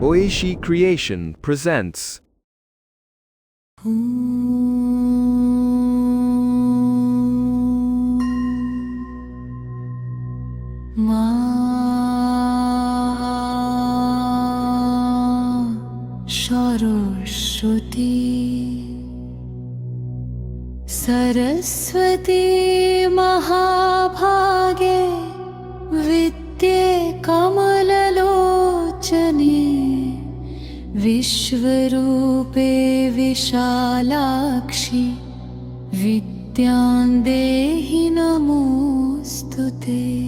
Oishi Creation presents. Saraswati Saraswati महा विश्वरूपे विशालाक्षि विद्यां देहि नमोऽस्तु ते।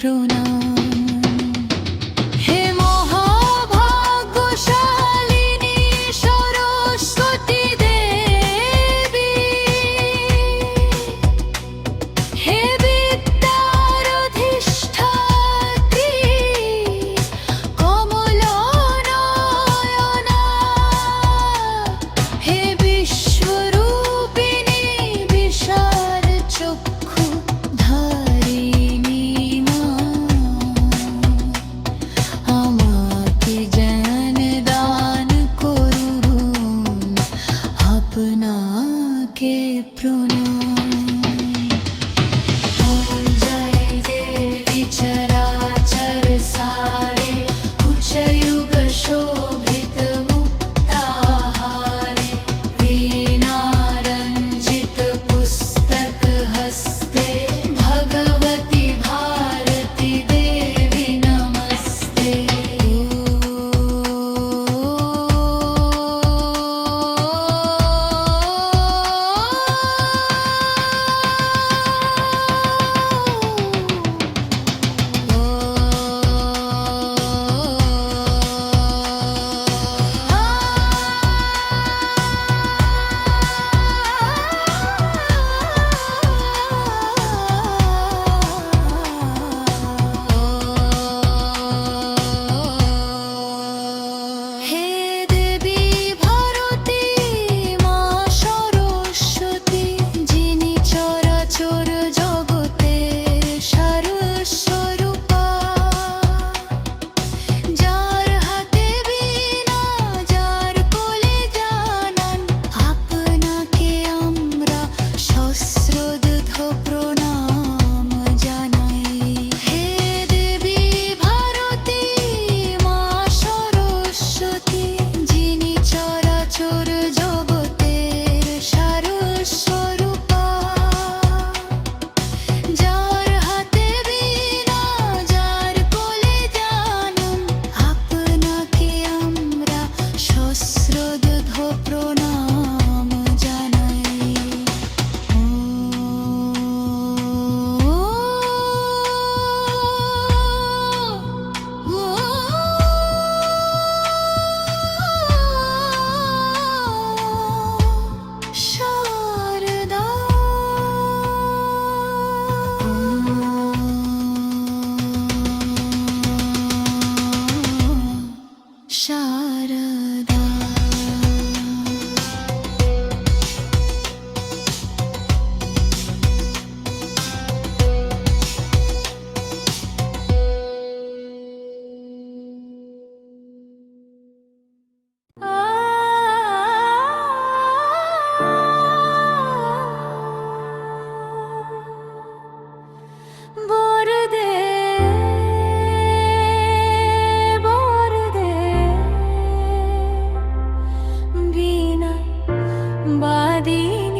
patrona. দিন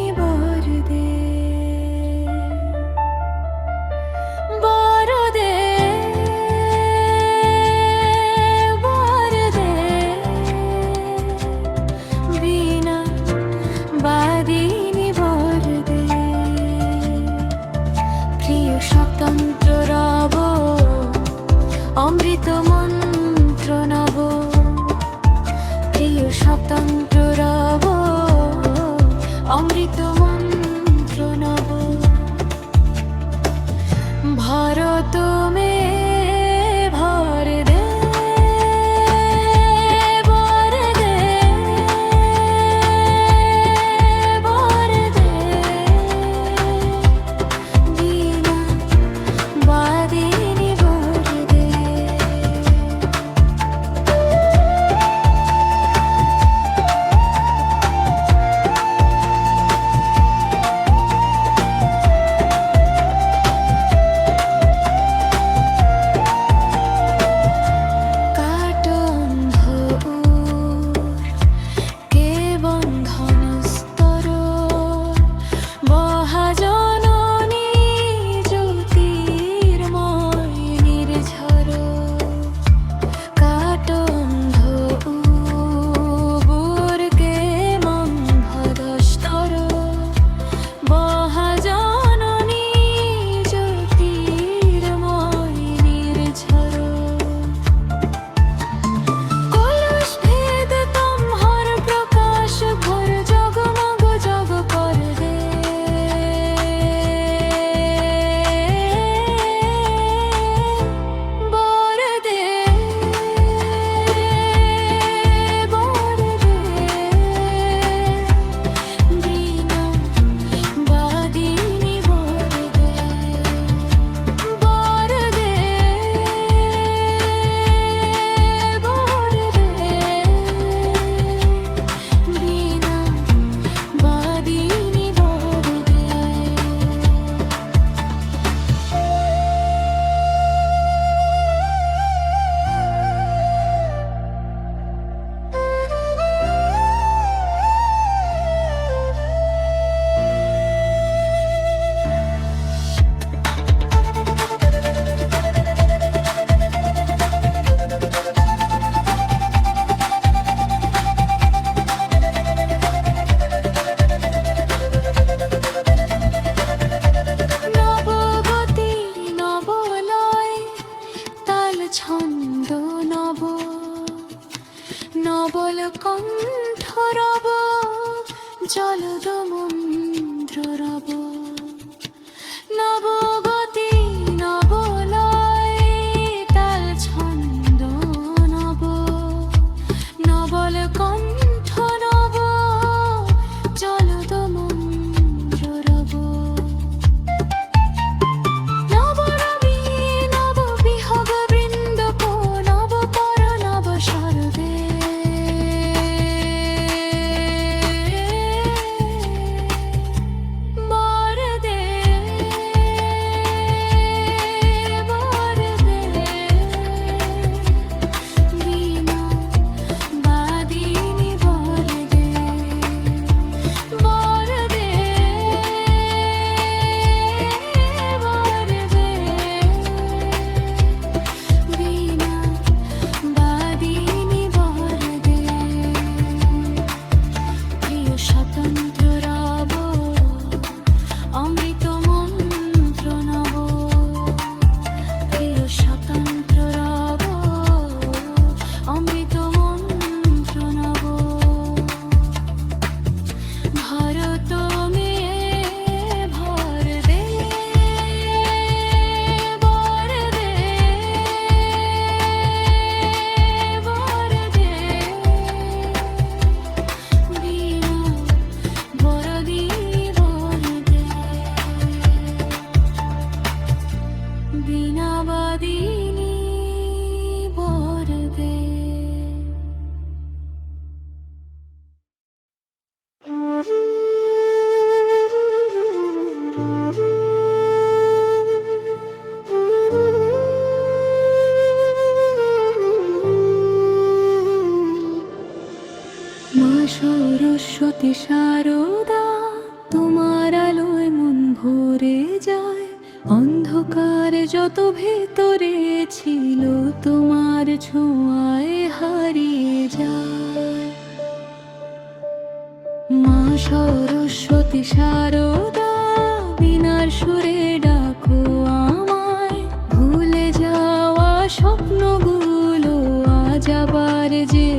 যত ভেতরে ছিল তোমার ছোঁয়ায় হারিয়ে যায়। মা সরস্বতী সারদা, বিনার সুরে ডাকো আমায়। ভুলে যাওয়া স্বপ্নগুলো আজ আবার যে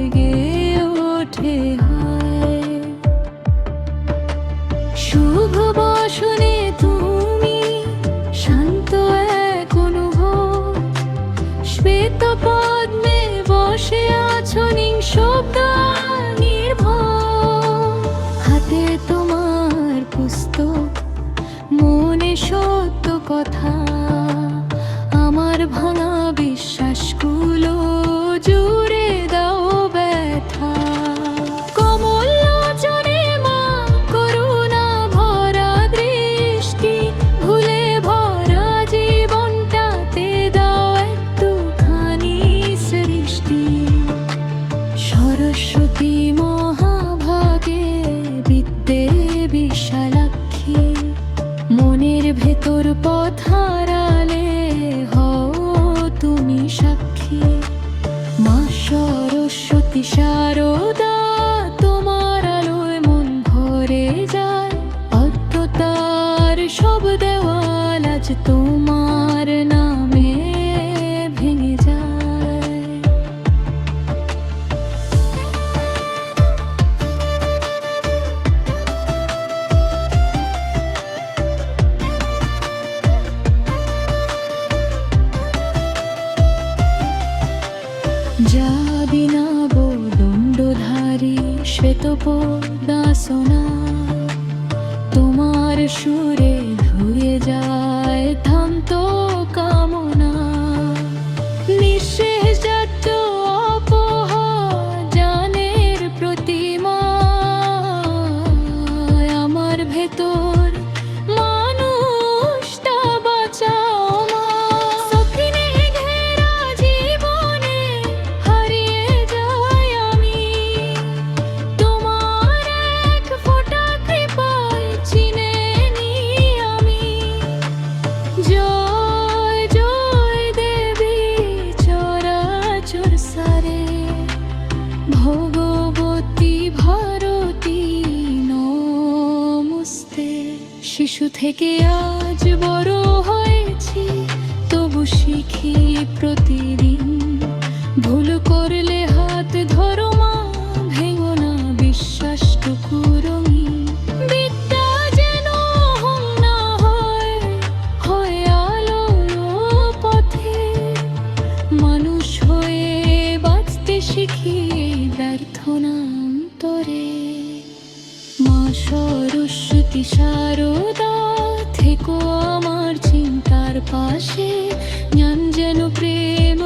না তোমার সুরে ধুয়ে যায় থামতো কামনা। প্রতিদিন। ভুল করলে হাত ধরো মা, ভেঙো না বিশ্বাসটুকু হয়, হয়ে পথে। মানুষ হয়ে বাঁচতে শিখি ব্যর্থ নাম তরে মা সরস্বতী সারদা থেকো পাশে জ্ঞান যেন প্রেম